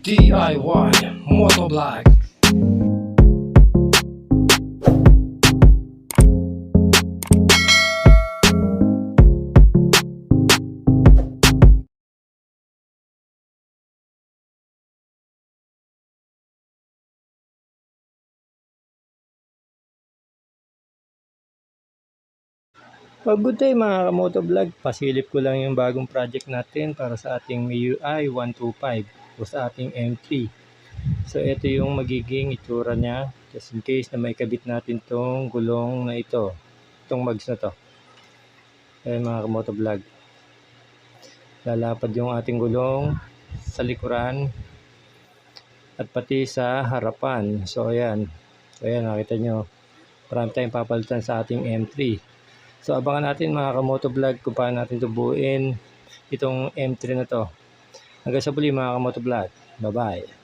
DIY Motovlog Oh, good day mga kamotovlog. Pasilip ko lang yung bagong project natin para sa ating MIUI 125 o sa ating M3. So ito yung magiging itsura niya just in case na may kabit natin tong gulong na ito. Itong mags na to. Ayan mga kamotovlog. Lalapad yung ating gulong sa likuran at pati sa harapan. So ayan. So ayan nakita nyo. Marami tayong papalitan sa ating M3. So abangan natin mga kamoto vlog kung paano natin tubuin itong M3 na to. Hanggang sa muli mga kamoto vlog. Bye bye.